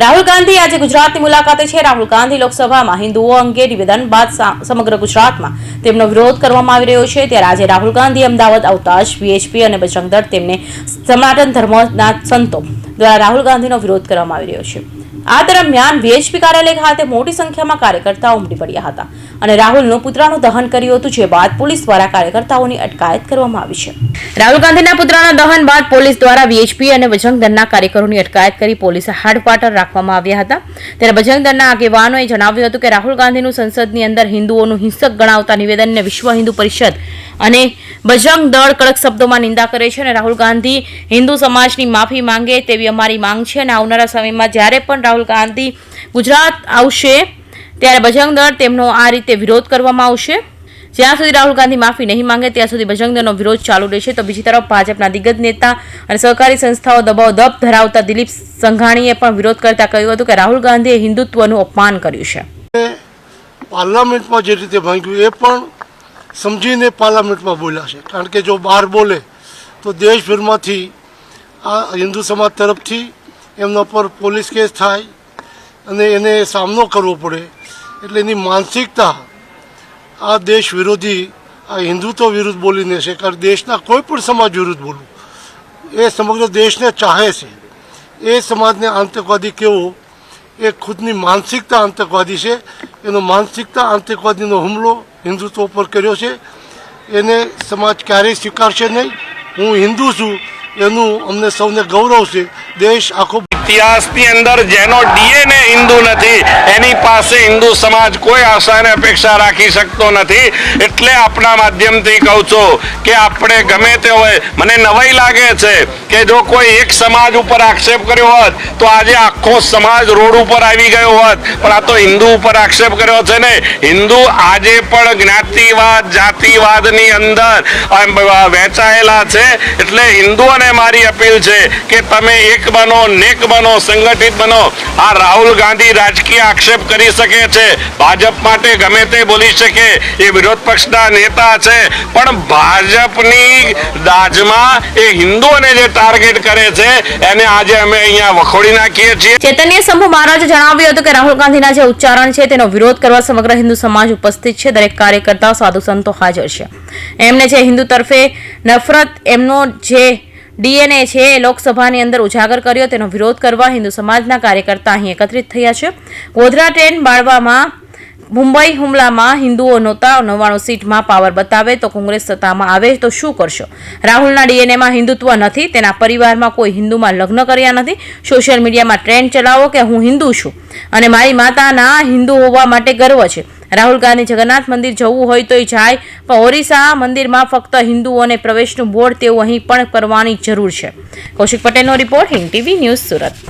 રાહુલ ગાંધી આજે ગુજરાતની મુલાકાતે છે. રાહુલ ગાંધી લોકસભામાં હિન્દુઓ અંગે નિવેદન બાદ સમગ્ર ગુજરાતમાં તેમનો વિરોધ કરવામાં આવી રહ્યો છે. ત્યારે આજે રાહુલ ગાંધી અમદાવાદ આવતા જ વીએચપી અને બજરંગદળ તેમને સનાતન ધર્મના સંતો દ્વારા રાહુલ ગાંધીનો વિરોધ કરવામાં આવી રહ્યો છે. આ દરમિયાન વીએચપી કાર્યાલય ખાતે મોટી સંખ્યામાં કાર્યકર્તાઓ ઉમટી પડ્યા હતા અને રાહુલનું પુતળાનું દહન કર્યું હતું, જે બાદ પોલીસ દ્વારા કાર્યકર્તાઓની અટકાયત કરવામાં આવી છે. રાહુલ ગાંધીના પુતળાના દહન બાદ પોલીસ દ્વારા વીએચપી અને બજરંગ દળના કાર્યકરોની અટકાયત કરી પોલીસે હાડપાટર રાખવામાં આવ્યા હતા. ત્યારે બજરંગ દળના આગેવાનોએ જણાવ્યું હતું કે રાહુલ ગાંધીનું સંસદની અંદર હિન્દુઓનું હિંસક ગણાવતા નિવેદનને વિશ્વ હિન્દુ પરિષદ અને બજરંગ દળ કડક શબ્દોમાં નિંદા કરે છે અને રાહુલ ગાંધી હિન્દુ સમાજની માફી માંગે તેવી અમારી માંગ છે અને આવનારા સમયમાં જ્યારે પણ રાહુલ ગાંધી ગુજરાત આવશે ત્યારે બજરંગ દળ તેમનો આ રીતે વિરોધ કરવામાં આવશે. જ્યાં સુધી રાહુલ ગાંધી માફી નહીં માંગે ત્યાં સુધી બજરંગ દળનો વિરોધ ચાલુ રહેશે. તો બીજી તરફ ભાજપના દિગ્ગજ નેતા અને સહકારી સંસ્થાઓ દબાવ દબ ધરાવતા દિલીપ સંઘાણીએ પણ વિરોધ કરતા કહ્યું હતું કે રાહુલ ગાંધીએ હિન્દુત્વનું અપમાન કર્યું છે. પાર્લામેન્ટમાં જે રીતે ભાંગ્યું એ પણ સમજીને પાર્લામેન્ટમાં બોલ્યા છે. કારણ કે જો બહાર બોલે, તો દેશભરમાંથી આ હિન્દુ સમાજ તરફથી એમના પર પોલીસ કેસ થાય અને એને સામનો કરવો પડે. એટલે એની માનસિકતા આ દેશ વિરોધી, આ હિન્દુત્વ વિરુદ્ધ બોલીને છે. કારણ દેશના કોઈ પણ સમાજ વિરુદ્ધ બોલવું, એ સમગ્ર દેશને ચાહે છે. એ સમાજને આતંકવાદી કેવો એ ખુદની માનસિકતા આતંકવાદી છે. એનો માનસિકતા આતંકવાદીનો હુમલો હિન્દુત્વ ઉપર કર્યો છે. એને સમાજ ક્યારેય સ્વીકારશે નહીં. હું હિન્દુ છું. એનું અમને સૌને ગૌરવ છે. દેશ આખો ઇતિહાસની અંદર જેનો ડીએનએ હિન્દુ નથી, એની પાસે હિન્દુ સમાજ કોઈ આશા અને અપેક્ષા રાખી શકતો નથી. એટલે આપણા માધ્યમથી કહું છું કે આપણે ગમે તે હોય, મને નવાઈ લાગે છે કે જો કોઈ એક સમાજ ઉપર આક્ષેપ કર્યો હોત, તો આજે આખો સમાજ રોડ ઉપર આવી ગયો હોત. પણ આ તો હિન્દુ ઉપર આક્ષેપ કર્યો છે ને. હિન્દુ આજે પણ જ્ઞાતિવાદ, જાતિવાદની અંદર વહેંચાયેલા છે. એટલે હિન્દુઓને મારી અપીલ છે કે તમે એક બનો, નેક બનો, સંગઠિત બનો. આ રાહુલ ગાંધી રાજકીય આક્ષેપ કરી શકે છે. ભાજપ માટે ગમે તે બોલી શકે. એ વિરોધ પક્ષના નેતા છે. પણ ભાજપની દાજમાં એ હિન્દુઓને જે ટાર્ગેટ કરે છે, એને આજે અમે અહીંયા વખોડી નાખીએ છીએ. ચેતન્ય શંભુ મહારાજે જણાવ્યું હતું કે રાહુલ ગાંધીના જે ઉચ્ચારણ છે, તેનો વિરોધ કરવા સમગ્ર હિન્દુ સમાજ ઉપસ્થિત છે. દરેક કાર્યકર્તા, સાધુ સંતો હાજર છે. એમને જે હિન્દુ તરફે નફરત, એમનો જે ડીએનએ છે એ લોકસભાની અંદર ઉજાગર કર્યો. તેનો વિરોધ કરવા હિન્દુ સમાજના કાર્યકર્તા અહીં એકત્રિત થયા છે. ગોધરા ટ્રેન બાળવામાં, મુંબઈ હુમલામાં હિન્દુઓ નહોતા નવ્વાણું સીટમાં પાવર બતાવે તો કોંગ્રેસ સત્તામાં આવે તો શું કરશો? રાહુલના ડીએનએમાં હિન્દુત્વ નથી, તેના પરિવારમાં કોઈ હિન્દુમાં લગ્ન કર્યા નથી. સોશિયલ મીડિયામાં ટ્રેન્ડ ચલાવો કે હું હિન્દુ છું? અને મારી માતાના હિન્દુ હોવા માટે ગર્વ છે. રાહુલ ગાંધી જગન્નાથ મંદિર જવું હોય તોય જાય, પણ ઓરિસ્સા મંદિરમાં ફક્ત હિન્દુઓને પ્રવેશનું બોર્ડ તેવું અહીં પણ કરવાની જરૂર છે. કૌશિક પટેલનો report Hind TV news Surat.